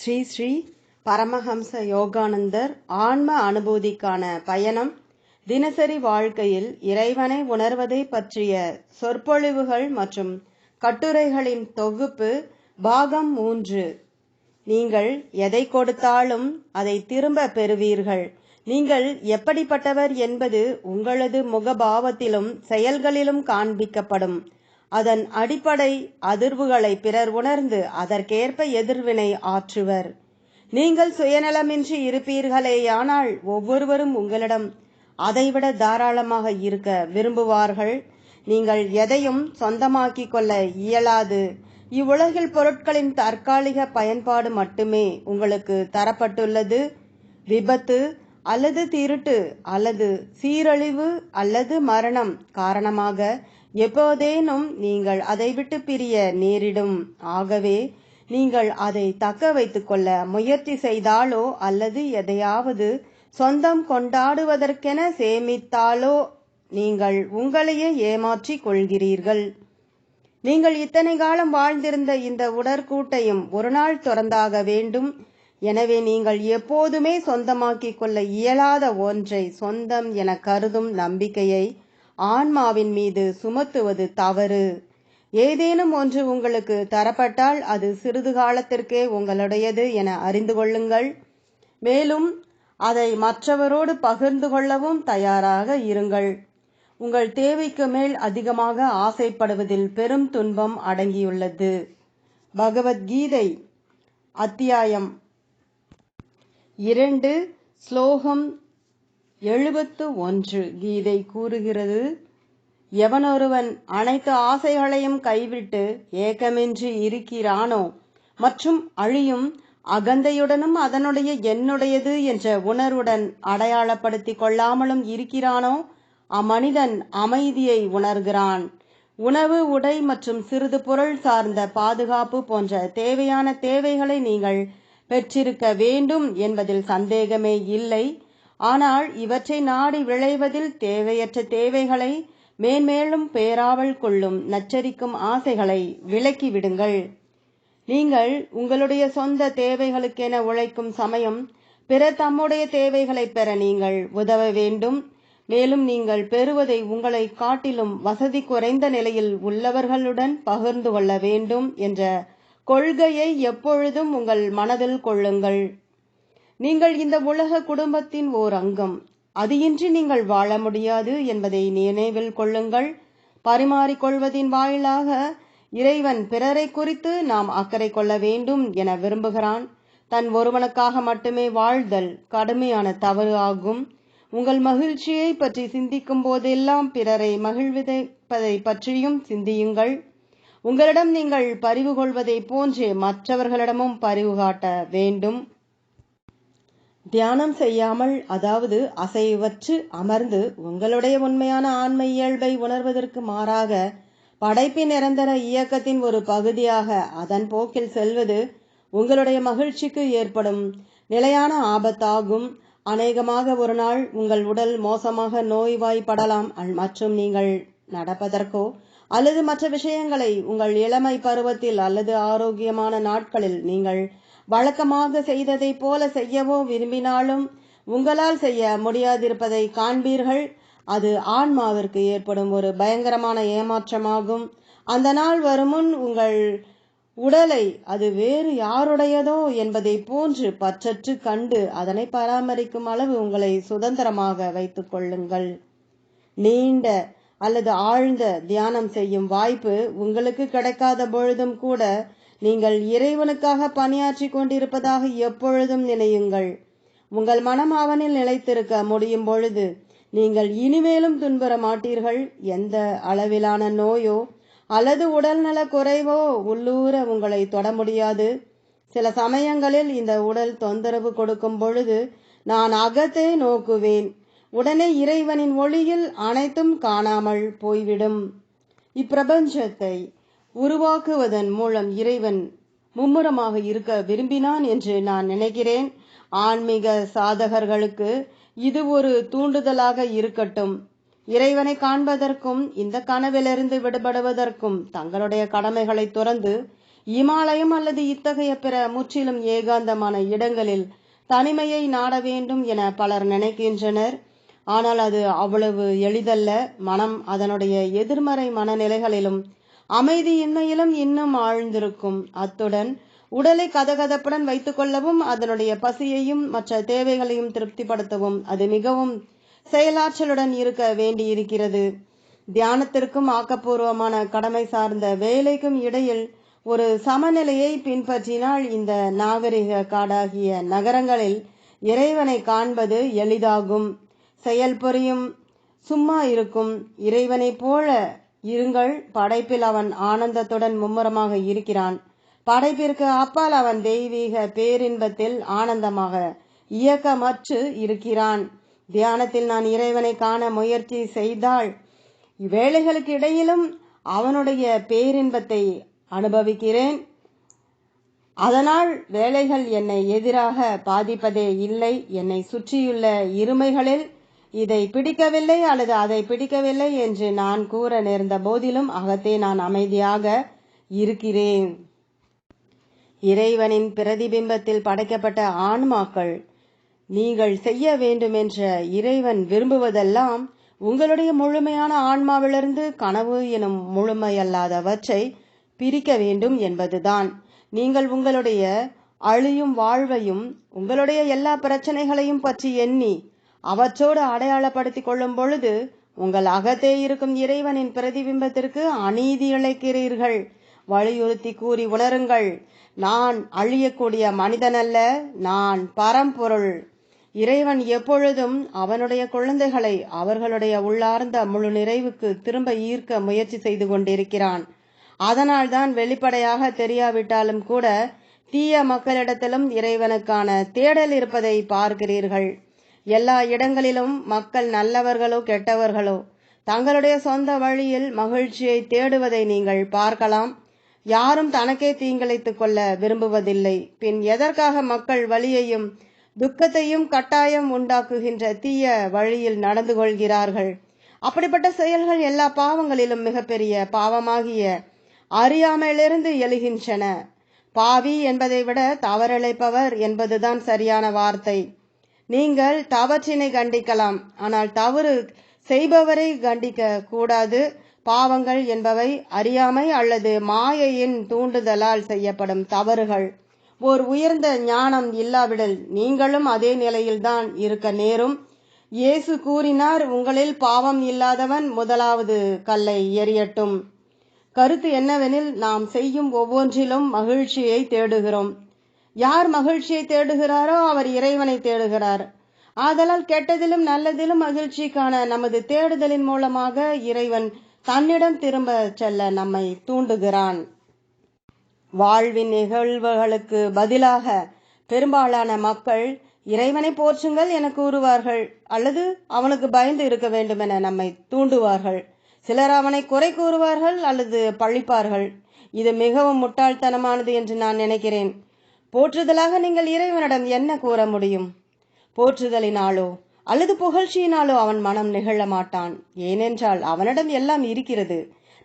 ஸ்ரீ ஸ்ரீ பரமஹம்ச யோகானந்தர் ஆன்ம அனுபூதிக்கான பயணம். தினசரி வாழ்க்கையில் இறைவனை உணர்வதை பற்றிய சொற்பொழிவுகள் மற்றும் கட்டுரைகளின் தொகுப்பு பாகம் மூன்று. நீங்கள் எதை கொடுத்தாலும் அதை திரும்ப பெறுவீர்கள். நீங்கள் எப்படிப்பட்டவர் என்பது உங்களது முகபாவத்திலும் செயல்களிலும் காண்பிக்கப்படும். அதன் அடிப்படை அதிர்வுகளை பிறர் உணர்ந்து அதற்கேற்ப எதிர்வினை ஆற்றுவர். நீங்கள் சுயநலமின்றி இருப்பீர்களேயானால் ஒவ்வொருவரும் உங்களிடம் அதைவிட தாராளமாக இருக்க விரும்புவார்கள். நீங்கள் எதையும் சொந்தமாக்கிக் கொள்ள இயலாது. இவ்வுலகில் பொருட்களின் தற்காலிக பயன்பாடு மட்டுமே உங்களுக்கு தரப்பட்டுள்ளது. விபத்து அல்லது திருட்டு அல்லது சீரழிவு அல்லது மரணம் காரணமாக எப்போதேனும் நீங்கள் அதை விட்டு பிரிய நேரிடும். ஆகவே நீங்கள் அதை தக்க வைத்துக்கொள்ள முயற்சி செய்தாலோ அல்லது எதையாவது சொந்தம் கொண்டாடுவதற்கென சேமித்தாலோ நீங்கள் உங்களையே ஏமாற்றிக் கொள்கிறீர்கள். நீங்கள் இத்தனை காலம் வாழ்ந்திருந்த இந்த உடற்கூட்டையும் ஒரு நாள் துறந்தாக வேண்டும். எனவே நீங்கள் எப்போதுமே சொந்தமாக்கிக் கொள்ள இயலாத ஒன்றை சொந்தம் என கருதும் நம்பிக்கையை ஆன்மாவின் மீது சுமத்துவது தவறு. ஏதேனும் ஒன்று உங்களுக்கு தரப்பட்டால் அது சிறிது காலத்திற்கே உங்களுடையது என அறிந்து கொள்ளுங்கள். மேலும் அதை மற்றவரோடு பகிர்ந்து கொள்ளவும் தயாராக இருங்கள். உங்கள் தேவைக்கு மேல் அதிகமாக ஆசைப்படுவதில் பெரும் துன்பம் அடங்கியுள்ளது. பகவத்கீதை அத்தியாயம் இரண்டு ஸ்லோகம் எழுபத்து ஒன்று கீதை கூறுகிறது. எவனொருவன் அனைத்து ஆசைகளையும் கைவிட்டு ஏக்கமின்றி இருக்கிறானோ மற்றும் அழியும் அகந்தையுடனும் அதனுடைய என்னுடையது என்ற உணர்வுடன் அடையாளப்படுத்திக் கொள்ளாமலும் இருக்கிறானோ அம்மனிதன் அமைதியை உணர்கிறான். உணவு உடை மற்றும் சிறிது பொருள் சார்ந்த பாதுகாப்பு போன்ற தேவையான தேவைகளை நீங்கள் பெற்றிருக்க வேண்டும் என்பதில் சந்தேகமே இல்லை. ஆனால் இவற்றை நாடி விளைவதில் தேவையற்ற தேவைகளை மேன்மேலும் பேராவல் கொள்ளும் நச்சரிக்கும் ஆசைகளை விலக்கிவிடுங்கள் நீங்கள் உங்களுடைய சொந்த தேவைகளுக்கென உழைக்கும் சமயம் பிற தம்முடைய தேவைகளை பெற நீங்கள் உதவ வேண்டும். மேலும் நீங்கள் பெறுவதை உங்களை காட்டிலும் வசதி குறைந்த நிலையில் உள்ளவர்களுடன் பகிர்ந்து கொள்ள வேண்டும் என்ற கொள்கையை எப்பொழுதும் உங்கள் மனதில் கொள்ளுங்கள். நீங்கள் இந்த உலக குடும்பத்தின் ஓர் அங்கம். அது இன்றி நீங்கள் வாழ முடியாது என்பதை நினைவில் கொள்ளுங்கள். பரிமாறிக்கொள்வதின் வாயிலாக இறைவன் பிறரை குறித்து நாம் அக்கறை கொள்ள வேண்டும் என விரும்புகிறான். தன் ஒருவனுக்காக மட்டுமே வாழ்தல் கடுமையான தவறு ஆகும். உங்கள் மகிழ்ச்சியை பற்றி சிந்திக்கும் போதெல்லாம் பிறரை மகிழ்விதைப்பதை பற்றியும் சிந்தியுங்கள். உங்களிடம் நீங்கள் பரிவு கொள்வதை போன்றே மற்றவர்களிடமும் பரிவு காட்ட வேண்டும். தியானம் செய்யாமல் அதாவது அசைவற்று அமர்ந்து உங்களுடைய உண்மையான ஆன்ம இயல்பை உணர்வதற்கு மாறாக படைப்பின் நிரந்தர இயக்கத்தின் ஒரு பகுதியாக அதன் போக்கில் செல்வது உங்களுடைய மகிழ்ச்சிக்கு ஏற்படும். நிலையான ஆபத்தாகும். அநேகமாக ஒரு நாள் உங்கள் உடல் மோசமாக நோய்வாய்ப்படலாம். மற்றும் நீங்கள் நடப்பதற்கோ அல்லது மற்ற விஷயங்களை உங்கள் இளமை பருவத்தில் அல்லது ஆரோக்கியமான நாட்களில் நீங்கள் வழக்கமாக செய்ததைப் போல செய்யவோ விரும்பினாலும் உங்களால் செய்ய முடியாதிருப்பதை காண்பீர்கள். அது ஆன்மாவிற்கு ஏற்படும் ஒரு பயங்கரமான ஏமாற்றமாகும். அந்த நாள் வருமுன் உங்கள் உடலை அது வேறு யாருடையதோ என்பதை போன்று பற்றற்று கண்டு அதனை பராமரிக்கும் அளவு உங்களை சுதந்திரமாக வைத்துக் கொள்ளுங்கள். நீண்ட அல்லது ஆழ்ந்த தியானம் செய்யும் வாய்ப்பு உங்களுக்கு கிடைக்காத பொழுதும் கூட நீங்கள் இறைவனுக்காக பணியாற்றி கொண்டிருப்பதாக எப்பொழுதும் நினையுங்கள். உங்கள் மனம் அவனில் நிலைத்திருக்க முடியும் பொழுது நீங்கள் இனிமேலும் துன்புற மாட்டீர்கள். எந்த அளவிலான நோயோ அல்லது உடல்நல குறைவோ உள்ளூர உங்களை தொட முடியாது. சில சமயங்களில் இந்த உடல் தொந்தரவு கொடுக்கும் பொழுது நான் அகத்தை நோக்குவேன். உடனே இறைவனின் ஒளியில் அனைத்தும் காணாமல் போய்விடும். இப்பிரபஞ்சத்தை உருவாக்குவதன் மூலம் இறைவன் மும்முரமாக இருக்க விரும்பினான் என்று நான் நினைக்கிறேன். ஆன்மீக சாதகர்களுக்கு இது ஒரு தூண்டுதலாக இருக்கட்டும். இறைவனை காண்பதற்கும் இந்த கனவிலிருந்து விடுபடுவதற்கும் தங்களுடைய கடமைகளை துறந்து இமாலயம் அல்லது இத்தகைய பிற முற்றிலும் ஏகாந்தமான இடங்களில் தனிமையை நாட வேண்டும் என பலர் நினைக்கின்றனர். ஆனால் அது அவ்வளவு எளிதல்ல. மனம் அதனுடைய எதிர்மறை மனநிலைகளிலும் அமைதியின்மையிலும் இன்னும் ஆழ்ந்திருக்கும். அத்துடன் உடலை கதகதப்புடன் வைத்துக் கொள்ளவும் அதனுடைய பசியையும் மற்ற தேவைகளையும் திருப்திப்படுத்தவும் அது மிகவும் செயலாற்றலுடன் இருக்க வேண்டியிருக்கிறது. தியானத்திற்கும் ஆக்கப்பூர்வமான கடமை சார்ந்த வேலைக்கும் இடையில் ஒரு சமநிலையை பின்பற்றினால் இந்த நாகரிக காடாகிய நகரங்களில் இறைவனை காண்பது எளிதாகும். செயல் புரியும் சும்மா இருக்கும். இறைவனைப் போல இருங்கள். படைப்பில் அவன் ஆனந்தத்துடன் மும்முரமாக இருக்கிறான். படைப்பிற்கு அப்பால் அவன் தெய்வீக பேரின்பத்தில் ஆனந்தமாக இயக்கமற்று இருக்கிறான். தியானத்தில் நான் இறைவனை காண முயற்சி செய்தால் வேலைகளுக்கு இடையிலும் அவனுடைய பேரின்பத்தை அனுபவிக்கிறேன். அதனால் வேலைகள் என்னை எதிராக பாதிப்பதே இல்லை. என்னை சுற்றியுள்ள இருமைகளில் இதை பிடிக்கவில்லை அல்லது அதை பிடிக்கவில்லை என்று நான் கூற நேர்ந்த போதிலும் அகத்தே நான் அமைதியாக இருக்கிறேன். இறைவனின் பிரதிபிம்பத்தில் படைக்கப்பட்ட ஆன்மாக்கள் நீங்கள் செய்ய வேண்டுமென்ற இறைவன் விரும்புவதெல்லாம் உங்களுடைய முழுமையான ஆன்மாவிலிருந்து கனவு எனும் முழுமையல்லாதவற்றை பிரிக்க வேண்டும் என்பதுதான். நீங்கள் உங்களுடைய அழியும் வாழ்வையும் உங்களுடைய எல்லா பிரச்சனைகளையும் பற்றி எண்ணி அவற்றோடு அடையாளப்படுத்திக் கொள்ளும் பொழுது உங்கள் அகத்தே இருக்கும் இறைவனின் பிரதிபிம்பத்திற்கு அநீதி இழைக்கிறீர்கள். வலியுறுத்தி கூறி உணருங்கள். நான் அழியக்கூடிய மனிதனல்ல நான் பரம்பொருள். இறைவன் எப்பொழுதும் அவனுடைய குழந்தைகளை அவர்களுடைய உள்ளார்ந்த முழு நிறைவுக்கு திரும்ப ஈர்க்க முயற்சி செய்து கொண்டிருக்கிறான். அதனால்தான் வெளிப்படையாக தெரியாவிட்டாலும் கூட தீய மக்களிடத்திலும் இறைவனுக்கான தேடல் இருப்பதை பார்க்கிறீர்கள். எல்லா இடங்களிலும் மக்கள் நல்லவர்களோ கெட்டவர்களோ தங்களுடைய சொந்த வழியில் மகிழ்ச்சியை தேடுவதை நீங்கள் பார்க்கலாம். யாரும் தனக்கே தீங்கிழைத்துக் கொள்ள விரும்புவதில்லை. பின் எதற்காக மக்கள் வழியையும் துக்கத்தையும் கட்டாயம் உண்டாக்குகின்ற தீய வழியில் நடந்து கொள்கிறார்கள்? அப்படிப்பட்ட செயல்கள் எல்லா பாவங்களிலும் மிகப்பெரிய பாவமாகிய அறியாமையிலிருந்து எழுகின்றன. பாவி என்பதை விட தவறிழைப்பவர் என்பதுதான் சரியான வார்த்தை. நீங்கள் தவற்றினை கண்டிக்கலாம். ஆனால் தவறு செய்பவரை கண்டிக்க கூடாது. பாவங்கள் என்பவை அறியாமை அல்லது மாயையின் தூண்டுதலால் செய்யப்படும் தவறுகள். ஓர் உயர்ந்த ஞானம் இல்லாவிடல் நீங்களும் அதே நிலையில்தான் இருக்க நேரும். இயேசு கூறினார் உங்களில் பாவம் இல்லாதவன் முதலாவது கல்லை எறியட்டும். கருத்து என்னவெனில் நாம் செய்யும் ஒவ்வொன்றிலும் மகிழ்ச்சியை தேடுகிறோம். யார் மகிழ்ச்சியை தேடுகிறாரோ அவர் இறைவனை தேடுகிறார். ஆதலால் கெட்டதிலும் நல்லதிலும் மகிழ்ச்சிக்கான நமது தேடுதலின் மூலமாக இறைவன் தன்னிடம் திரும்ப செல்ல நம்மை தூண்டுகிறான். வாழ்வின் நிகழ்வுகளுக்கு பதிலாக பெரும்பாலான மக்கள் இறைவனை போற்றுங்கள் என கூறுவார்கள் அல்லது அவனுக்கு பயந்து இருக்க வேண்டும் என நம்மை தூண்டுவார்கள். சிலர் அவனை குறை கூறுவார்கள் அல்லது பழிப்பார்கள். இது மிகவும் முட்டாள்தனமானது என்று நான் நினைக்கிறேன். போற்றுதலாக நீங்கள் இறைவனிடம் என்ன கூற முடியும்? போற்றுதலினாலோ அல்லது புகழ்ச்சியினாலோ அவன் மனம் நிகழ மாட்டான். ஏனென்றால் அவனிடம் எல்லாம் இருக்கிறது.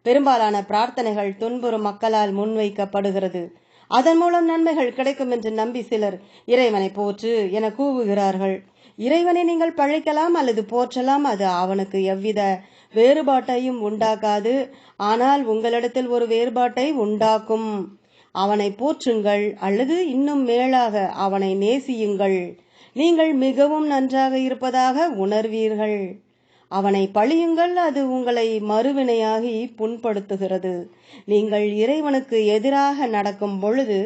பெரும்பாலான பிரார்த்தனைகள் துன்புறும் மக்களால் முன்வைக்கப்படுகிறது. அதன் மூலம் நன்மைகள் கிடைக்கும் என்று நம்பி சிலர் இறைவனை போற்று என கூவுகிறார்கள். இறைவனை நீங்கள் பழைக்கலாம் அல்லது போற்றலாம் அது அவனுக்கு எவ்வித வேறுபாட்டையும் உண்டாக்காது. ஆனால் உங்களிடத்தில் ஒரு வேறுபாட்டை உண்டாக்கும். அவனை போற்றுங்கள் அல்லது இன்னும் மேலாக அவனை நேசியுங்கள். நீங்கள் மிகவும் நன்றாக இருப்பதாக உணர்வீர்கள். அவனை பழியுங்கள் அது உங்களை மறுவினையாகி புண்படுத்துகிறது. நீங்கள் இறைவனுக்கு எதிராக நடக்கும் பொழுது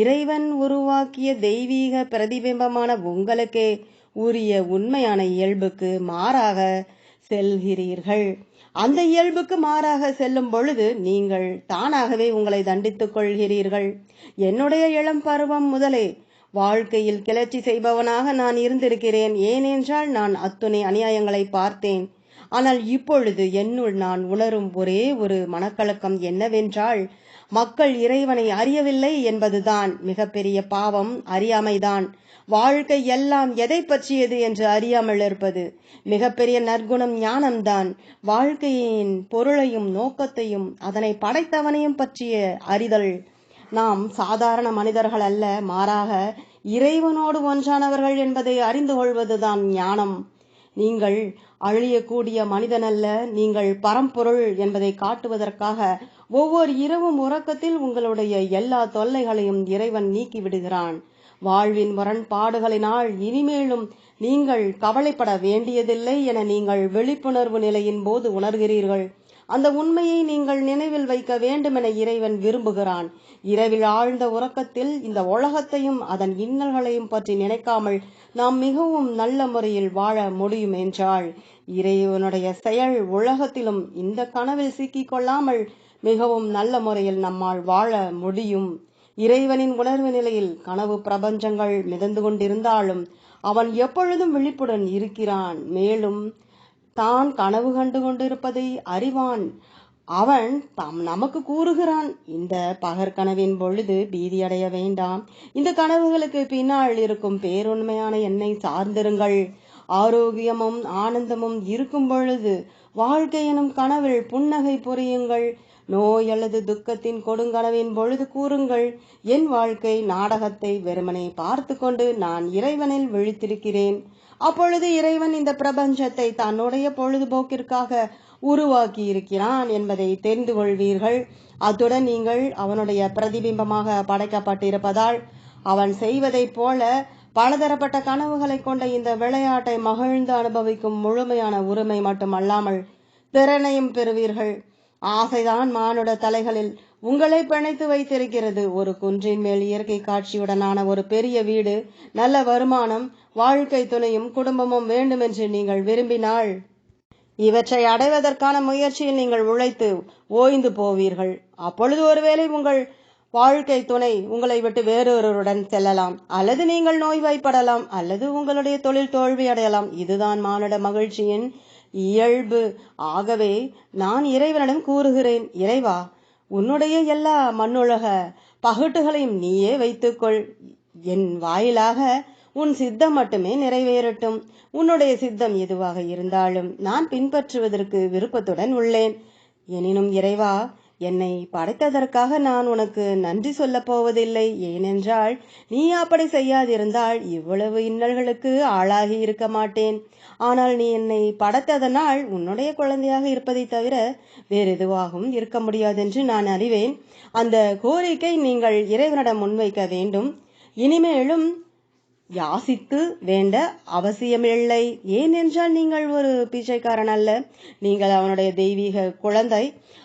இறைவன் உருவாக்கிய தெய்வீக பிரதிபிம்பமான உங்களுக்கே உரிய உண்மையான இயல்புக்கு மாறாக செல்கிறீர்கள். அந்த இயல்புக்கு மாறாக செல்லும் பொழுது நீங்கள் தானாகவே உங்களை தண்டித்துக் கொள்கிறீர்கள். என்னுடைய இளம் பருவம் முதலே வாழ்க்கையில் கிளர்ச்சி செய்பவனாக நான் இருந்திருக்கிறேன். ஏனென்றால் நான் அத்துணை அநியாயங்களை பார்த்தேன். ஆனால் இப்பொழுது என்னுள் நான் உணரும் ஒரே ஒரு மனக்கலக்கம் என்னவென்றால் மக்கள் இறைவனை அறியவில்லை என்பதுதான். மிகப்பெரிய பாவம் அறியாமைதான். வாழ்க்கை எல்லாம் எதை பற்றியது என்று அறியாமல் இருப்பது மிகப்பெரிய நற்குணம் ஞானம்தான். வாழ்க்கையின் பொருளையும் நோக்கத்தையும் அதனை படைத்தவனையும் பற்றிய அறிதல். நாம் சாதாரண மனிதர்கள் அல்ல மாறாக இறைவனோடு ஒன்றானவர்கள் என்பதை அறிந்து கொள்வதுதான் ஞானம். நீங்கள் அழியக்கூடிய மனிதனல்ல நீங்கள் பரம்பொருள் என்பதை காட்டுவதற்காக ஒவ்வொரு இரவும் உறக்கத்தில் உங்களுடைய எல்லா தொல்லைகளையும் இறைவன் நீக்கி விடுகிறான். வாழ்வின் முரண்பாடுகளினால் இனிமேலும் நீங்கள் கவலைப்பட வேண்டியதில்லை என நீங்கள் விழிப்புணர்வு நிலையின் போது உணர்கிறீர்கள். அந்த உண்மையை நீங்கள் நினைவில் வைக்க வேண்டுமென இறைவன் விரும்புகிறான். இரவில் ஆழ்ந்த உறக்கத்தில் இந்த உலகத்தையும் அதன் இன்னல்களையும் பற்றி நினைக்காமல் நாம் மிகவும் நல்ல முறையில் வாழ முடியும் என்றால் இறைவனுடைய செயல் உலகத்திலும் இந்த கனவில் சிக்கிக் கொள்ளாமல் மிகவும் நல்ல முறையில் நம்மால் வாழ முடியும். இறைவனின் உணர்வு நிலையில் கனவு பிரபஞ்சங்கள் மிதந்து கொண்டிருந்தாலும் அவன் எப்பொழுதும் விழிப்புடன் இருக்கிறான். மேலும் தான் கனவு கண்டு கொண்டிருப்பதை அறிவான். அவன் தாம் நமக்கு கூறுகிறான். இந்த பகற்கனவின் பொழுது பீதியடைய வேண்டாம். இந்த கனவுகளுக்கு பின்னால் இருக்கும் பேருண்மையான என்னை சார்ந்திருங்கள். ஆரோக்கியமும் ஆனந்தமும் இருக்கும் பொழுது வாழ்க்கை எனும் கனவில் புன்னகை புரியுங்கள். நோய் அல்லது துக்கத்தின் கொடுங்கனவின் பொழுது கூறுங்கள். என் வாழ்க்கை நாடகத்தை வெறுமனே பார்த்து கொண்டு நான் இறைவனில் விழித்திருக்கிறேன். அப்பொழுது இறைவன் இந்த பிரபஞ்சத்தை தன்னுடைய பொழுதுபோக்கிற்காக உருவாக்கி இருக்கிறான் என்பதை தெரிந்து கொள்வீர்கள். அத்துடன் நீங்கள் அவனுடைய பிரதிபிம்பமாக படைக்கப்பட்டிருப்பதால் அவன் செய்வதைப் போல பலதரப்பட்ட கனவுகளை கொண்ட இந்த விளையாட்டை மகிழ்ந்து அனுபவிக்கும் முழுமையான உரிமை மட்டுமல்லாமல் திறனையும் பெறுவீர்கள். ஆசைதான் மானுட தலைகளில் உங்களை பிணைத்து வைத்திருக்கிறது. ஒரு குன்றின் மேல் இயற்கை காட்சியுடனான ஒரு பெரிய வீடு நல்ல வருமானம் வாழ்க்கை துணையும் குடும்பமும் வேண்டுமென்று நீங்கள் விரும்பினால் இவற்றை அடைவதற்கான முயற்சியில் நீங்கள் உழைத்து ஓய்ந்து போவீர்கள். அப்பொழுது ஒருவேளை உங்கள் வாழ்க்கை துணை உங்களை விட்டு வேறொருவருடன் செல்லலாம். அல்லது நீங்கள் நோய்வாய்ப்படலாம். அல்லது உங்களுடைய தொழில் தோல்வி அடையலாம் இதுதான் மானுட மகிழ்ச்சியின் இயல்பு. ஆகவே நான் இறைவனிடம் கூறுகிறேன் இறைவா உன்னுடைய எல்லா மண்ணுலக பகட்டுகளையும் நீயே வைத்துக்கொள். என் வாயிலாக உன் சித்தம் மட்டுமே நிறைவேறட்டும். உன்னுடைய சித்தம் எதுவாக இருந்தாலும் நான் பின்பற்றுவதற்கு விருப்பத்துடன் உள்ளேன். எனினும் இறைவா என்னை படைத்ததற்காக நான் உனக்கு நன்றி சொல்லப் போவதில்லை. ஏனென்றால் நீ அப்படி செய்யாதிருந்தால் இவ்வளவு இன்னல்களுக்கு ஆளாகி இருக்க மாட்டேன். ஆனால் நீ என்னை படைத்ததனால் உன்னுடைய குழந்தையாக இருப்பதை தவிர வேறு எதுவாகவும் இருக்க முடியாதென்று நான் அறிவேன். அந்த கோரிக்கை நீங்கள் இறைவனிடம் முன்வைக்க வேண்டும். இனிமேலும் யாசித்து வேண்ட அவசியமில்லை. ஏனென்றால் நீங்கள் ஒரு பிச்சைக்காரன் அல்ல. நீங்கள் அவனுடைய தெய்வீக குழந்தை.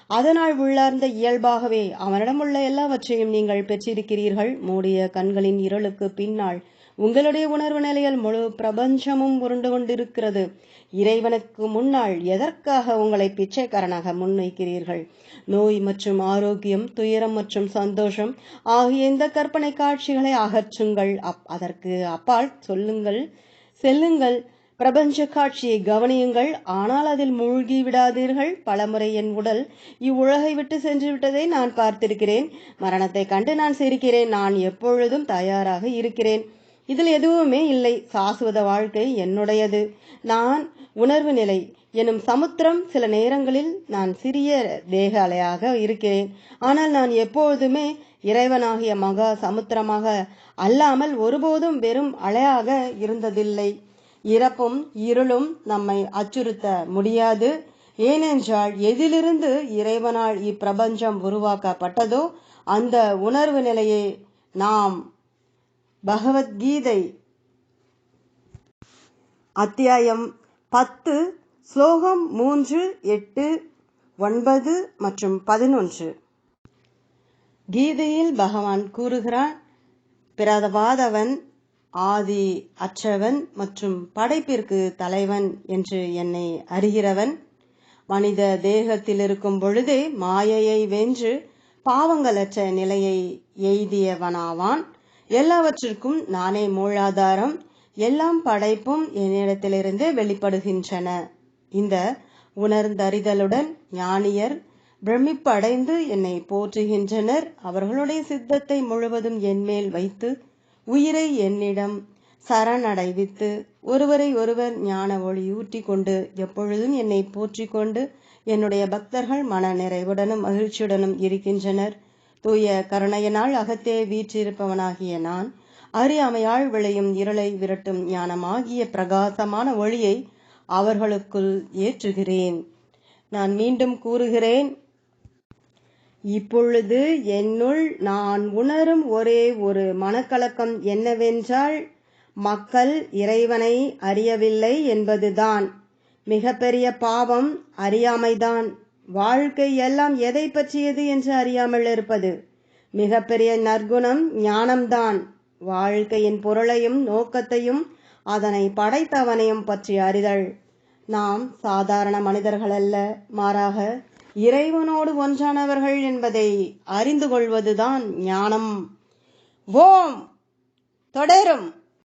அதனால் உள்ளார்ந்த இயல்பாகவே அவனிடம் உள்ள எல்லாவற்றையும் நீங்கள் பெற்றிருக்கிறீர்கள். மூடிய கண்களின் இருளுக்கு பின்னால் உங்களுடைய உணர்வு நிலையில் முழு பிரபஞ்சமும் உருண்டு கொண்டிருக்கிறது. இறைவனுக்கு முன்னால் எதற்காக உங்களை பிச்சைக்காரனாக முன்வைக்கிறீர்கள்? நோய் மற்றும் ஆரோக்கியம் துயரம் மற்றும் சந்தோஷம் ஆகிய இந்த கற்பனை காட்சிகளை அகற்றுங்கள். அப் அதற்கு அப்பால் சொல்லுங்கள் செல்லுங்கள். பிரபஞ்ச காட்சியை கவனியுங்கள். ஆனால் அதில் மூழ்கி விடாதீர்கள். பலமுறை என் உடல் இவ்வுலகை விட்டு சென்று விட்டதை நான் பார்த்திருக்கிறேன். மரணத்தை கண்டு நான் சிரிக்கிறேன். நான் எப்பொழுதும் தயாராக இருக்கிறேன். இதில் எதுவுமே இல்லை. சாசுவத வாழ்க்கை என்னுடையது. நான் உணர்வு நிலை எனும் சமுத்திரம் சில நேரங்களில் நான் சிறிய தேக அலையாக இருக்கிறேன். ஆனால் நான் எப்பொழுதுமே இறைவனாகிய மகா சமுத்திரமாக அல்லாமல் ஒருபோதும் வெறும் அலையாக இருந்ததில்லை. இறப்பும் இருளும் நம்மை அச்சுறுத்த முடியாது. ஏனென்றால் எதிலிருந்து இறைவனால் இப்பிரபஞ்சம் உருவாக்கப்பட்டதோ அந்த உணர்வு நிலையை நாம் பகவத்கீதை. அத்தியாயம் பத்து ஸ்லோகம் மூன்று எட்டு ஒன்பது மற்றும் பதினொன்று. கீதையில் பகவான் கூறுகிறான் பிறவாதவன் ஆதி அற்றவன் மற்றும் படைப்பிற்கு தலைவன் என்று என்னை அறிகிறவன். மனித தேகத்தில் இருக்கும் பொழுதே மாயையை வென்று பாவங்களற்ற நிலையை எய்தியவனாவான். எல்லாவற்றிற்கும் நானே மூலாதாரம் எல்லாம் படைப்பும் என்னிடத்திலிருந்து வெளிப்படுகின்றன. இந்த உணர்ந்தறிதலுடன் ஞானியர் பிரமிப்படைந்து என்னை போற்றுகின்றனர். அவர்களுடைய சித்தத்தை முழுவதும் என்மேல் வைத்து உயிரை என்னிடம் சரணடைவித்து ஒருவரை ஒருவர் ஞான ஒளியூட்டி கொண்டு எப்பொழுதும் என்னை போற்றிக் கொண்டு என்னுடைய பக்தர்கள் மன நிறைவுடனும் மகிழ்ச்சியுடனும் இருக்கின்றனர். தூய கருணையனால் அகத்தே வீற்றிருப்பவனாகிய நான். அறியாமையால் விளையும் இருளை விரட்டும் ஞானமாகிய பிரகாசமான ஒளியை அவர்களுக்குள் ஏற்றுகிறேன். நான் மீண்டும் கூறுகிறேன் இப்பொழுது என்னுள் நான் உணரும் ஒரே ஒரு மனக்கலக்கம் என்னவென்றால் மக்கள் இறைவனை அறியவில்லை என்பதுதான். மிகப்பெரிய பாவம் அறியாமைதான். வாழ்க்கை எல்லாம் எதை பற்றியது என்று அறியாமல் இருப்பது? மிகப்பெரிய நற்குணம் ஞானம்தான். வாழ்க்கையின் பொருளையும் நோக்கத்தையும் அதனை படைத்தவனையும் பற்றி அறிதல். நாம் சாதாரண மனிதர்கள் அல்ல. மாறாக இறைவனோடு ஒன்றானவர்கள் என்பதை அறிந்து கொள்வதுதான் ஞானம். ஓம்! தொடரும்!